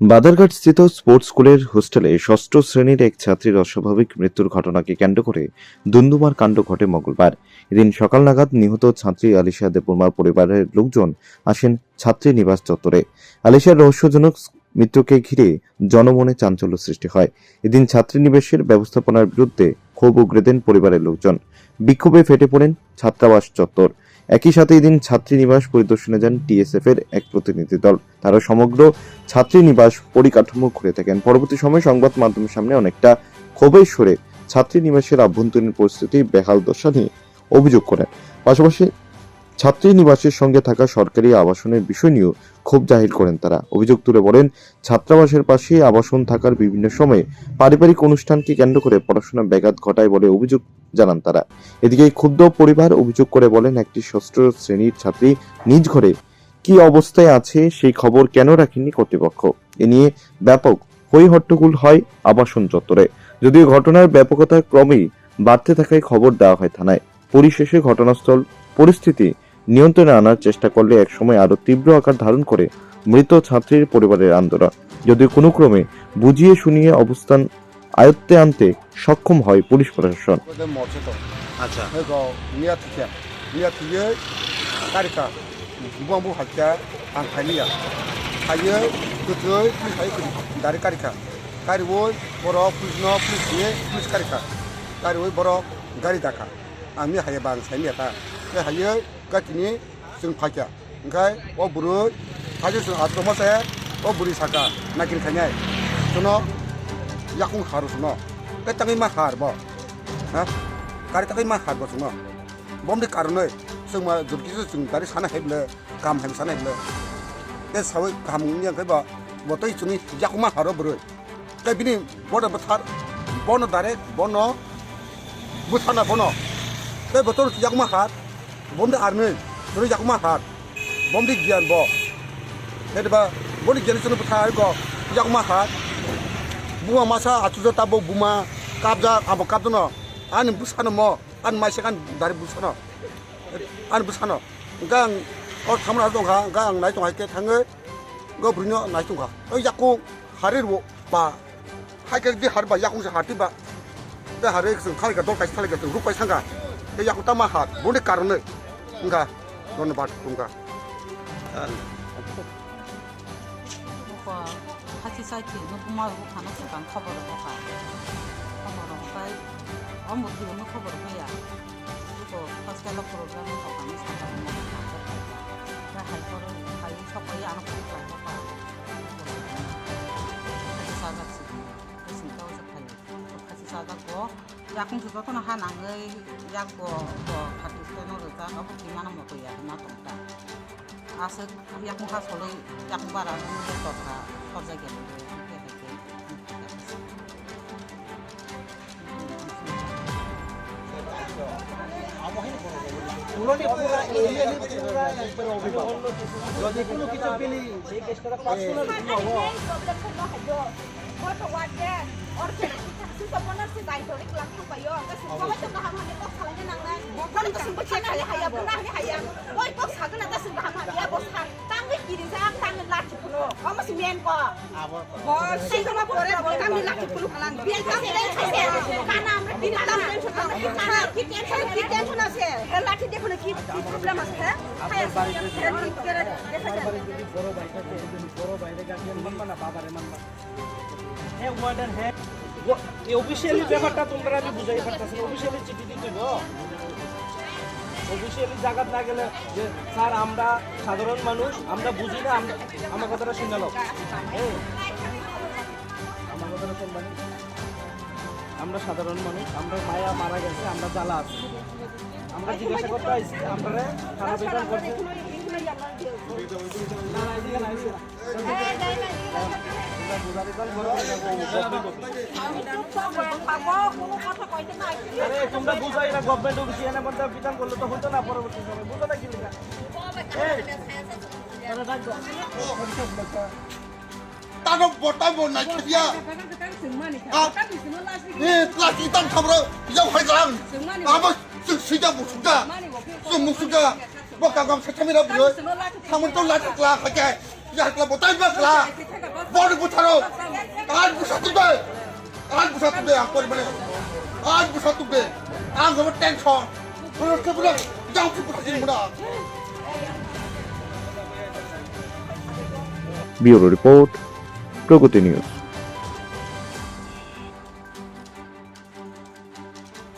বাদারঘাট স্থিত স্পোর্টস স্কুলের হোস্টেলে ষষ্ঠ শ্রেণির এক ছাত্রীর অস্বাভাবিক মৃত্যুর ঘটনাকে কেন্দ্র করে দুন্দুমার কাণ্ড ঘটে মঙ্গলবার। এদিন সকাল নাগাদ নিহত ছাত্রী আলিশা দেববর্মার পরিবারের লোকজন আসেন ছাত্রী নিবাস চত্বরে। আলিশার রহস্যজনক মৃত্যুকে ঘিরে জনমনে চাঞ্চল্য সৃষ্টি হয়। এদিন ছাত্রী নিবাসের ব্যবস্থাপনার বিরুদ্ধে ক্ষোভ উগরে দেন পরিবারের লোকজন। বিক্ষোভে ফেটে পড়েন ছাত্রাবাস চত্বর। একই সাথে এদিন ছাত্রী নিবাস পরিদর্শনে যান টিএসএফ এর এক প্রতিনিধি দল। তারা সমগ্র ছাত্রী নিবাস পরিকাঠামো ঘুরে থাকেন। পরবর্তী সময় সংবাদ মাধ্যমের সামনে অনেকটা ক্ষোভের সরে ছাত্রী নিবাসের আভ্যন্তরীণ পরিস্থিতি বেহাল দশা নিয়ে অভিযোগ করেন। পাশাপাশি ছাত্রী নিবাসের সঙ্গে থাকা সরকারি আবাসনের বিষয় নিয়েও ক্ষোভ জাহির করেন তারা। অভিযোগ তুলে বলেন, ছাত্রাবাসের পাশে আবাসন থাকার বিভিন্ন সময়ে পারিবারিক অনুষ্ঠানকে কেন্দ্র করে পড়াশোনা ব্যাঘাত ঘটায় বলে অভিযোগ জানান তারা। এদিকে ক্ষুব্ধ পরিবার অভিযোগ করে বলেন, একটি ষষ্ঠ শ্রেণির ছাত্রী নিজ ঘরে কি অবস্থায় আছে সেই খবর কেন রাখেনি কর্তৃপক্ষ? এ নিয়ে ব্যাপক হই হট্টগোল হয় আবাসন চত্বরে। যদিও ঘটনার ব্যাপকতা ক্রমেই বাড়তে থাকায় খবর দেওয়া হয় থানায়। পরিশেষে ঘটনাস্থল পরিস্থিতি নিয়ন্ত্রণে আনার চেষ্টা করলে একসময় আরও তীব্র আকার ধারণ করে মৃত ছাত্রীর পরিবারের আন্দোলন। যদি কোনো ক্রমে বুঝিয়ে শুনিয়ে অবস্থান আয়ত্তে আনতে সক্ষম হয় পুলিশ প্রশাসন। আচ্ছা। হাইয়ে गोथै पुलिस हायो गाखिनि जों फाखिया ओंखाय अ बुरुय हाजो जों आद्रमा साया अ बुरि साखा नागिरखायनाय जोंनो याखं हारो जोंनो बे थाखाय मा हारब हा गारि थाखाय मा हारब जोंनो बमनि कारनै जों मा जुबखिसो जों गारि सानो हायब्ला गाहाम हायबो सानो हायब्ला बे सावै गाहामनि ओंखायबा बतै जोंनि याखं मा हारो बुरुय दा bini बड बोथार bono दारे bono बुथाना बन बे बोथोर याखं मा हार bomdi army nuri yakuma hat bomdi gyan bo hedba bomdi gyan sunu thai go yakuma hat buma masa achujo tabo buma kabja abo kabdono an busano mo an maise kan dari busano an busano gang or thamra dongha gang nai dongha ke thange go brino nai dongha oi yakku harir wo ba haike di harba yakung se hati ba da harik sung khali ka dol kai khali ka ruk pai sanga ya yakku ta ma hat bomdi karne কুমকা ধন্যবাদ কুমকা হাতি cycle মাছ খানো খান খবর হকা খবর হকাই আমার জীবনে খবর হইয়া ফার্স্টে লক্ষ্য আমি সকালে হাই করো হাই সকালে আমার পরিবার হকা সাজাচ্ছি চিন্তাও সব খাই খাসি সাজাকো अब किमान मत ना तुमता आसे एक मुखा सलै एक बारा तथा যদি কোনো কিছু পেলি সেই কেসটা পার্সোনাল হব Kotowad yan. Order. Sumpah na si Baito, reklam ko kayo. Kasi kung bakit ang kahamani ko, kala niya nang nang. Kala ka sumpah siya kaya hayab ko na, হব আপনার বাড়িতে আমার বাড়িতে যদি বড় ভাই থাকে যদি বড় বাইরে গার্জিয়ান মানবা না বাবারে মানবা হ্যাঁ ওয়ার্ডেন হ্যাঁ অফিসিয়ালি ব্যাপারটা তোমরা আমি বুঝাই পারতেছি অফিসিয়ালি চিঠি দিতে গো অফিসিয়ালি জায়গাত না গেলে যে স্যার আমরা সাধারণ মানুষ আমরা বুঝি না আমরা আমার কথাটা শুনে নাও হ্যাঁ আমার কথাটা শুনবা? আমরা সাধারণ মানুষ আমরা মায়া মারা গেছে আমরা জ্বালা আছি আমরা জিজ্ঞাসা করতে আইছি আমরা খারাপ বেতন করছে না না না না। তোমরা না গভর্নমেন্ট অফিসে এনে মধ্যে বিধান করলে তো হতো না পরবর্তী সময় বুঝো না কি লেখা এই, তোরা ডাক 你垃圾当他们要回咱，俺们谁谁家不熟的，是不熟的，我刚刚才他们那不是，他们都来这了，还给，也给我带回来了，我的不他了，俺不杀对不对？俺不杀对不对？俺不杀，俺不杀对不对？俺怎么单枪？不是这不是，要不不杀你们的。ব্যুরো রিপোর্ট প্রগতি নিউজ